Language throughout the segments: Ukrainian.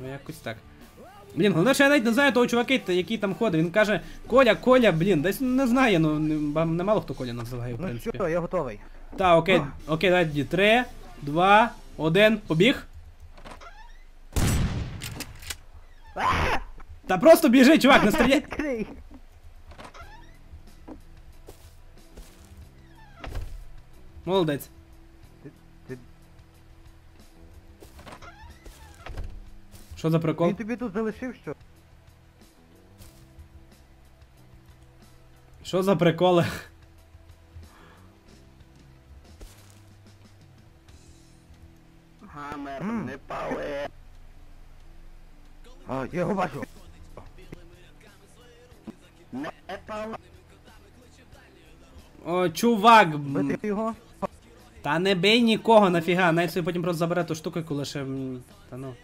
Ну, якось так. Блін, головне, що я навіть не знаю того чувака, який там ходить. Він каже, Коля, Коля, блін, десь не знає, ну не, ба- не мало хто Коля називає, в Ну що, я готовий. Так, окей, окей, давай тоді. Три, два, один, побіг. Та просто біжи, чувак, не стріляй. Молодець. Що за прикол? Він тобі тут залишив що? Що за приколи? Гамер, М. не пали. А, я його бачу. Не пали. О, чувак. м, Бити його. Та не бий нікого, нафіга. Навіть собі потім просто забере ту штуку, коли ще. м, Та ну.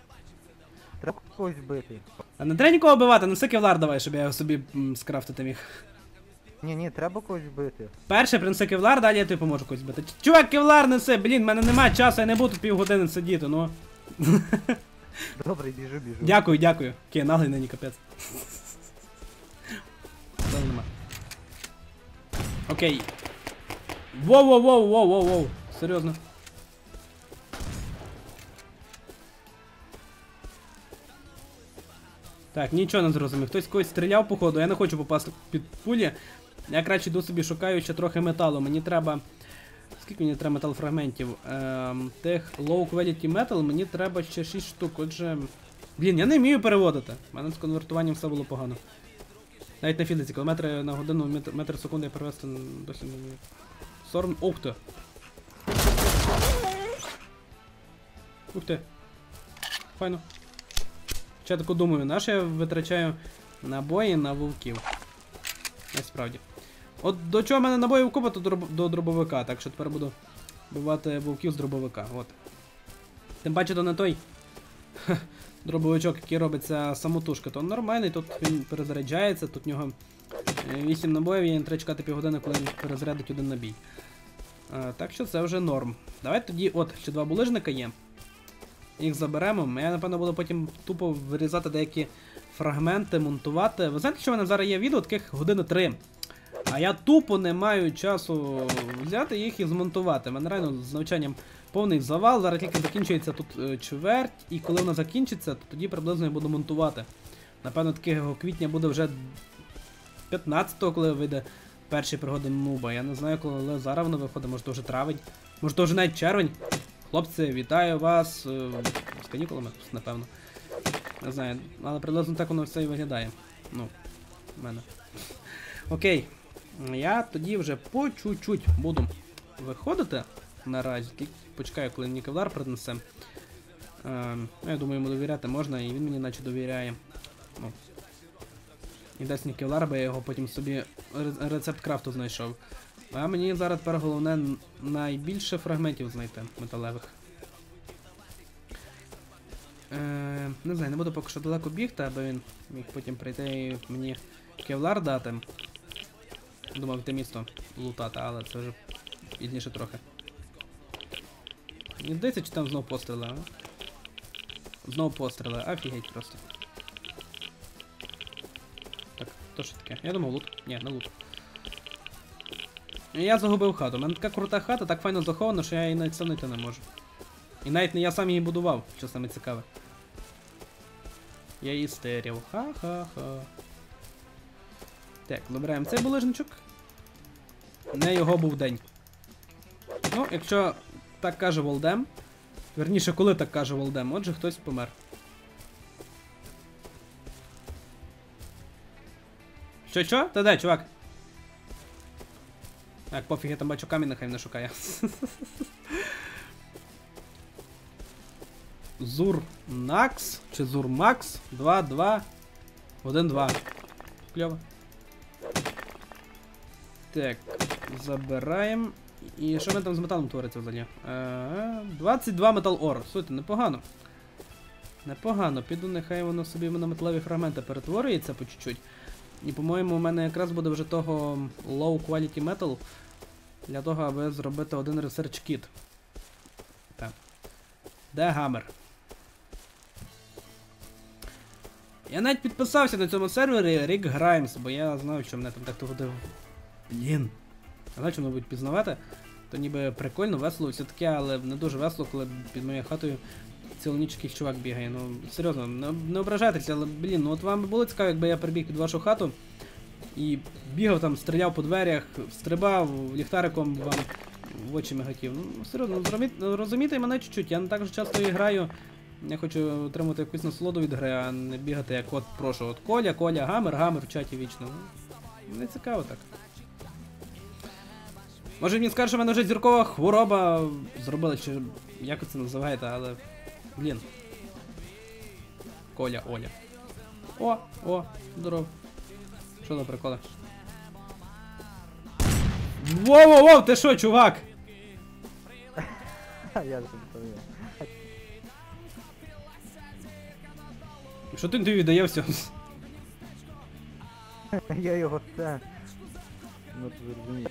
Треба когось бити. А не треба нікого вбивати, ну все кевлар давай, щоб я його собі м, скрафтити міг. Ні, ні, треба когось бити. Перше принеси кевлар, далі я тобі поможу когось бити. Ч- Чувак, кевлар несе, блін, в мене немає часу, я не буду півгодини сидіти, ну. Добре, біжу, біжу. Дякую, дякую. Окей, наглий нині капець. Та нема. Окей. Воу, воу, воу, воу, воу, воу. Серйозно. Так, нічого не зрозумів. Хтось когось стріляв, походу, я не хочу попасти під пулі. Я краще йду собі шукаю ще трохи металу. Мені треба. Скільки мені треба метал фрагментів? Ем, тих low quality metal мені треба ще 6 штук. Отже. Блін, я не вмію переводити. У мене з конвертуванням все було погано. Навіть на фізиці, кілометри на годину, метр, метр в секунду я перевести досі не вмію. Сорм. Ух ти! Ух ти. Файно. Ще таку думаю, на що я витрачаю набої на вовків. Насправді. От до чого в мене набоїв купа, то до дробовика, так що тепер буду вбивати вовків з дробовика. От. Тим паче, то не той ха, дробовичок, який робиться самотужки, то нормальний, тут він перезаряджається, тут в нього 8 набоїв, і не треба чекати півгодини, коли він перезарядить один набій. А, так що це вже норм. Давайте тоді, от, ще два булижника є. Їх заберемо. Я, напевно, буду потім тупо вирізати деякі фрагменти, монтувати. Ви знаєте, що в мене зараз є відео таких години 3. А я тупо не маю часу взяти їх і змонтувати. У мене реально з навчанням повний завал. Зараз тільки закінчується тут е, чверть, і коли вона закінчиться, то тоді приблизно я буду монтувати. Напевно, такого квітня буде вже 15-го, коли вийде перші пригоди Нуба. Я не знаю, коли зараз воно виходить, може то вже травень, може то вже навіть червень. Хлопці, вітаю вас е, з канікулами, напевно. Не знаю, але приблизно так воно все і виглядає. Ну, в мене. Окей. Я тоді вже по чуть-чуть буду виходити наразі. Почекаю, коли мені кевлар принесе. Е, ну, я думаю, йому довіряти можна, і він мені наче довіряє. Ну. І дасть мені кевлар, бо я його потім собі рецепт крафту знайшов. А мені зараз тепер головне найбільше фрагментів знайти металевих. Е, не знаю, не буду поки що далеко бігти, аби він міг потім прийти і мені кевлар дати. Думав те місто лутати, але це вже пізніше трохи. Не здається, чи там знов постріли, а? Знов постріли, офігеть просто. Так, то що таке? Я думав лут. Ні, не лут. Я загубив хату. У мене така крута хата, так файно захована, що я її навіть сонити не можу. І навіть не я сам її будував, що саме цікаве. Я її стерів. Ха-ха-ха. Так, добираємо цей булижничок. Не його був день. Ну, якщо так каже Волдем. Верніше, коли так каже Волдем, отже хтось помер. Що, що? Та де, чувак? Так, пофіг, я там бачу камінь, нехай не шукає. Зурнакс чи Зурмакс 2, 2, 1, 2. Кльово. Так, забираємо. І що в мене там з металом твориться взагалі? Е, 22 метал ор. Слухайте, непогано. Непогано. Піду, нехай воно собі на металеві фрагменти перетворюється по чуть-чуть. І, по-моєму, у мене якраз буде вже того low quality metal для того, аби зробити один research kit. Так. Де гамер? Я навіть підписався на цьому сервері Рік Граймс, бо я знав, що мене там дехто ходив. Блін. Я знаю, що мене будуть пізнавати. То ніби прикольно, весело, все таке, але не дуже весело, коли під моєю хатою цілу ніч якийсь чувак бігає. Ну, серйозно, не, ображайтеся, але блін, ну от вам було цікаво, якби я прибіг під вашу хату і бігав там, стріляв по дверях, стрибав ліхтариком вам в очі мигатів. Ну, серйозно, розумійте мене чуть-чуть, я не так же часто і граю. Я хочу отримати якусь насолоду від гри, а не бігати як от прошу. От Коля, Коля, гамер, гамер в чаті вічно. Ну, Не цікаво так. Може він скаже, що в мене вже зіркова хвороба зробила, чи як це називаєте, але. Блін. Коля, Оля. О, о, здоров. Що за приколи? Воу-воу-воу, ти що, чувак? Я зрозумів. Що ти тобі віддає все? Я його це. Ну ти зрозумів.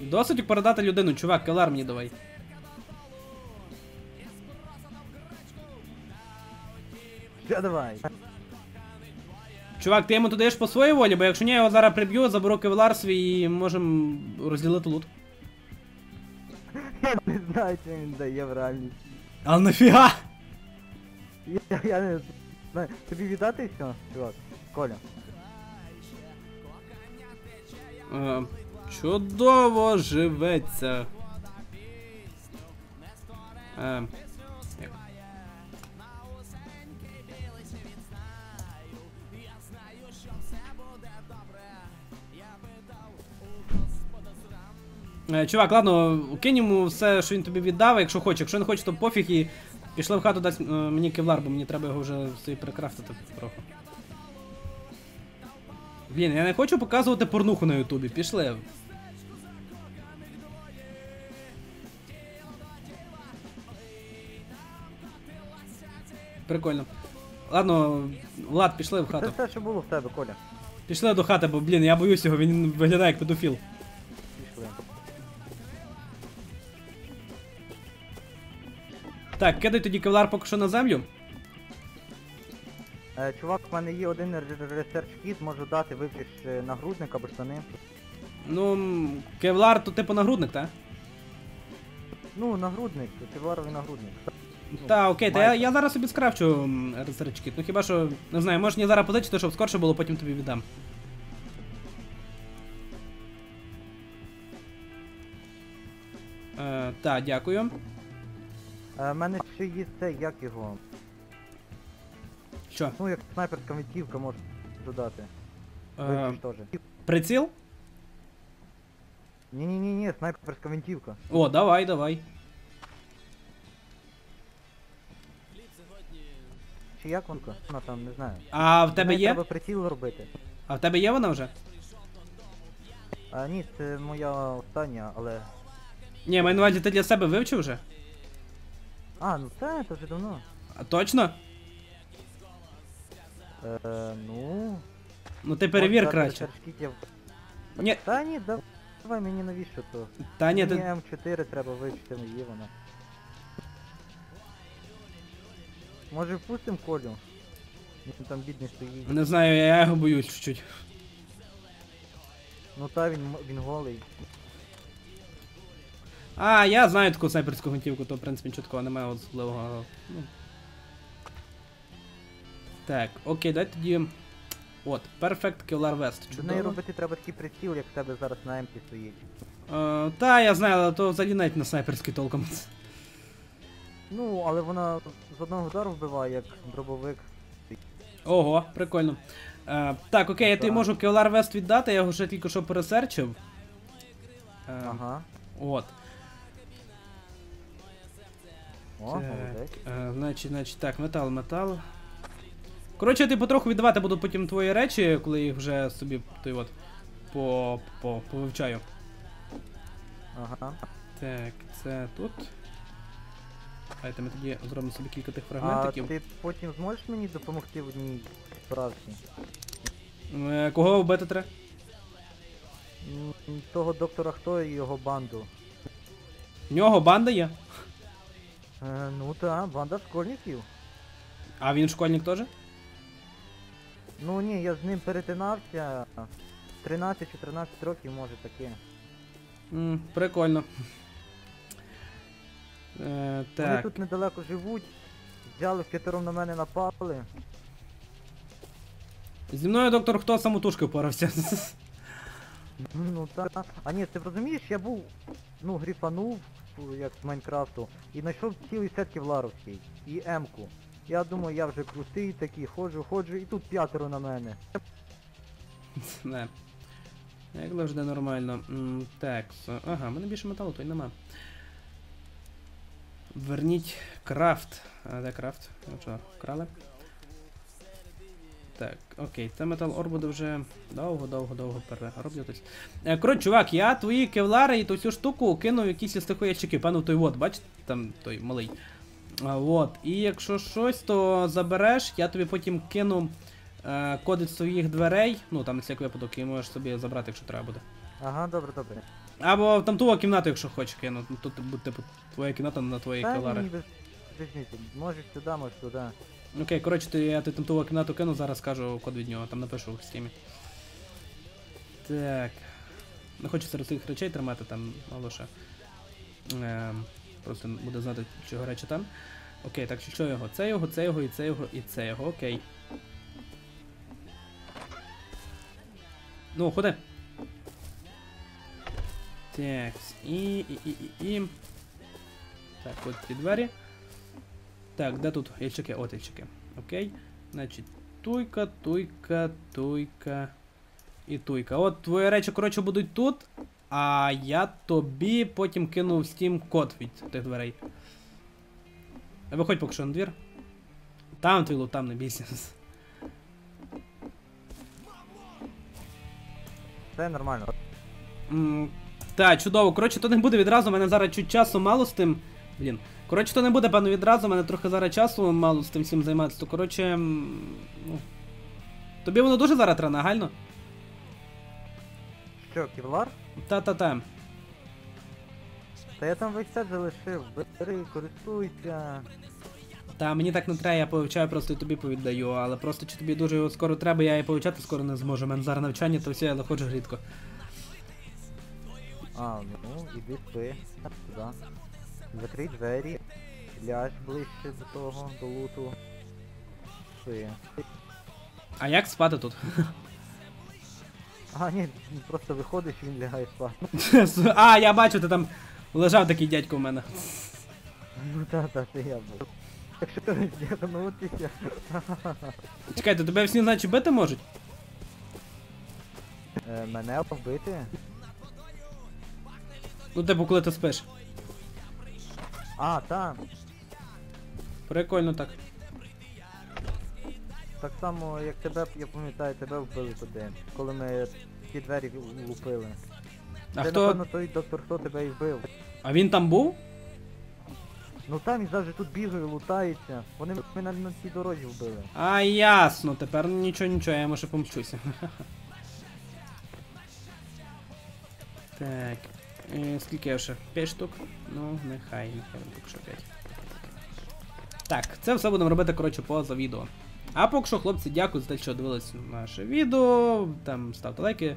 Досить передати людину, чувак, калар мені давай. Все, давай. Чувак, ти йому туди по своїй волі, бо якщо ні, я його зараз приб'ю, заберу кевлар свій і можемо розділити лут. Я не знаю, що він дає в реальності. А нафіга? Я, я не знаю. Тобі віддати все, чувак? Коля. Е, чудово живеться. Е, Чувак, ладно, кинь йому все, що він тобі віддав, якщо хоче. Якщо не хоче, то пофіг і пішли в хату дасть е, мені кевлар, бо мені треба його вже собі перекрафтити трохи. Блін, я не хочу показувати порнуху на Ютубі. Пішли. Прикольно. Ладно, Влад, пішли в Це хату. все, що було в тебе, Коля. Пішли до хати, бо, блін, я боюсь його, він виглядає як педофіл. Так, кидай тоді кевлар поки що на землю. Е, чувак, в мене є один ресерч кіт, можу дати, вивчиш е, нагрудник або штани. Ну, м, кевлар то типу нагрудник, так? Ну, нагрудник, кевларовий нагрудник. Та, окей, та я, я зараз собі скрафчу м, ресерчки. Ну хіба що, не знаю, можеш мені зараз позичити, щоб скорше було, потім тобі віддам. Е, та, дякую. Е, в мене ще є це, як його. Що? Ну, як снайперська винтівка можу додати. Е, теж. приціл? Ні-ні-ні, снайперська винтівка. О, давай, давай. Чи як вона? Вона там, не знаю. А в тебе Неї є? Треба приціл робити. А в тебе є вона вже? А ні, це моя остання, але. Ні, маю на увазі, ти для себе вивчив вже? А, ну це, це вже давно. А точно? Е, ну. Ну ти перевір краще. Ні, Та ні, да- давай мені навіщо то. та ні, Мені ти. М4 треба вивчити, не є вона. Може впустим Колю? Він там бідний стоїть. Не знаю, я його боюсь чуть-чуть. Ну та він, м- він голий. А, я знаю таку снайперську гвинтівку, то в принципі нічого такого немає особливого. Ну. Так, окей, дай тоді. От, Perfect Kevlar Vest. До неї Чудово. робити треба такий приціл, як в тебе зараз на М стоїть. Е, та, я знаю, але то взагалі навіть на снайперський толком. Ну, але вона з одного удару вбиває, як дробовик. Ого, прикольно. Е, так, окей, я тобі Так. можу Kevlar Vest віддати, я його вже тільки що пересерчив. Е, Ага. От. О, Так, молодець. е, значить, значить, так, метал, метал. Коротше, я тобі потроху віддавати буду потім твої речі, коли їх вже собі той от по, по, повивчаю. Ага. Так, це тут. Давайте ми тоді зробимо собі кілька тих фрагментиків. А ти потім зможеш мені допомогти в одній справці? Е, Кого вбити треба? М, Того доктора хто і його банду. В нього банда є. Е, ну та, банда школьників. А він школьник теж? Ну ні, я з ним перетинався. 13-14 років може таке. М, прикольно. Е, Вони так. тут недалеко живуть. Взяли п'ятером на мене напали. Зі мною доктор хто самотужки впорався. Ну так. А ні, ти розумієш, я був, ну, гріфанув, як з Майнкрафту, і знайшов цілий сет кевларовський. І М-ку. Я думаю, я вже крутий такий, ходжу, ходжу, і тут п'ятеро на мене. Не. Як завжди нормально. Так, ага, в мене більше металу, то й нема. Верніть крафт. А де крафт? Ну що, крали? Так, окей, це метал ор буде вже довго-довго-довго перероблюватись. Е, коротше, чувак, я твої кевлари і ту всю штуку кинув в якісь стихоячки, певно той вот, бачите, там той малий. А, от. І якщо щось, то забереш, я тобі потім кину е, своїх дверей. Ну там на всяк випадок, і можеш собі забрати, якщо треба буде. Ага, добре, добре. Або там ту кімнату, якщо хочеш кину. Ну, Тут буде типу твоя кімната на твої кевлари. Можеш сюди, можеш туди. Окей, коротше, ти, я ту кімнату кину, зараз скажу код від нього, там напишу в стімі. Так. Не хочу серед цих речей тримати там мало ще. Ем, просто буде знати, чого речі там. Окей, так що його? Це його, це його, і це його, і це його, окей. Ну, ходи. Так, і, і, і, і, і. Так, от ті двері. Так, де тут ящики? От ящики. Окей. Значить, туйка, туйка, туйка і туйка. От твої речі, коротше, будуть тут. А я тобі потім кину в Steam код від тих дверей. Виходь поки що на двір. Там твій лут, там не бійся. Все нормально. М, Так, чудово. Коротше, то не буде відразу, у мене зараз чуть часу мало з тим. Блін. Коротше, то не буде, певно, відразу, у мене трохи зараз часу мало з тим всім займатися. То коротше. Ну. Тобі воно дуже зараз треба нагально? Що, кевлар? Та-та-та. Та я там весь сет залишив. Бери, користуйся. Та мені так не треба, я повивчаю, просто і тобі повіддаю, але просто чи тобі дуже його скоро треба, я і повивчати скоро не зможу. У мене зараз навчання, то все, але ходжу рідко. А, ну, іди спи. Туди. Закрий двері. Ляж ближче до того, до луту. Спи. А як спати тут? А, ні, просто виходиш, він лягає спати. а, я бачу, ти там лежав такий дядько в мене. Ну та, та, це я був. Якщо ти не з'єднутися. Чекайте, тебе всі значить бити можуть? Е, Мене вбити? Ну, типу, коли ти спиш. А, так. Прикольно так. Так само, як тебе, я пам'ятаю, тебе вбили туди, коли ми ті двері лупили. А Це, хто. напевно, той доктор хто тебе і вбив. А він там був? Ну там він завжди тут бігає, лутається. Вони мене на цій дорозі вбили. А, ясно, тепер нічого, нічого, я може помчуся. так. Е, скільки я ще? 5 штук? Ну, нехай, нехай поки що 5. Так, це все будемо робити, коротше, поза відео. А поки що, хлопці, дякую за те, що дивились наше відео. Там ставте лайки.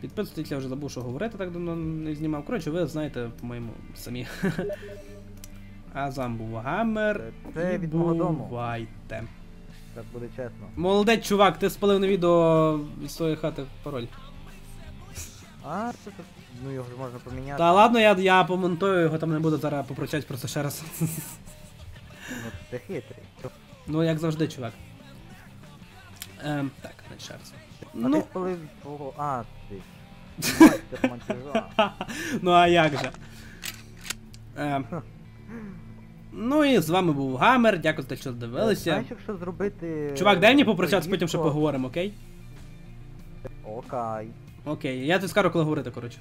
Підписуйтесь, я вже забув, що говорити так давно не знімав. Коротше, ви знаєте, по-моєму, самі. А з вами був Гаммер. Це від мого дому. бувайте. Так буде чесно. Молодець, чувак, ти спалив на відео від своєї хати пароль. А, це тут. Ну його ж можна поміняти. Та ладно, я, я помонтую його, там не буду зараз попрочать просто ще раз. Ну ти хитрий. ну, як завжди, чувак. Ем, так, не ще раз. А ти Ну, від свого. А, ти. Мастер монтажа. ну а як же? Ем, ну і з вами був Гаммер, дякую за те, що дивилися. Знаєш, якщо зробити. Чувак, дай мені попрощатися, потім ще поговоримо, окей? Окей. Окей, я тобі скажу, коли говорити, коротше.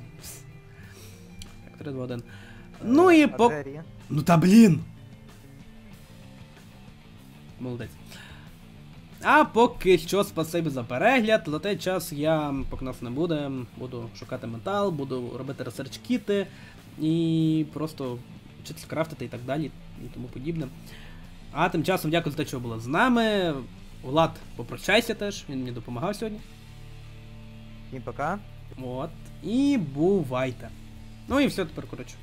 Так, 3, 2, 1. Ну і по. Ну та блін! Молодець. А поки що спасибі за перегляд. На той час я, поки нас не буде, буду шукати метал, буду робити ресерч-кіти і просто вчитися крафтити і так далі, і тому подібне. А тим часом дякую за те, що були з нами. Влад, попрощайся теж, він мені допомагав сьогодні. Всім пока. От. І бувайте. Ну і все тепер, коротше.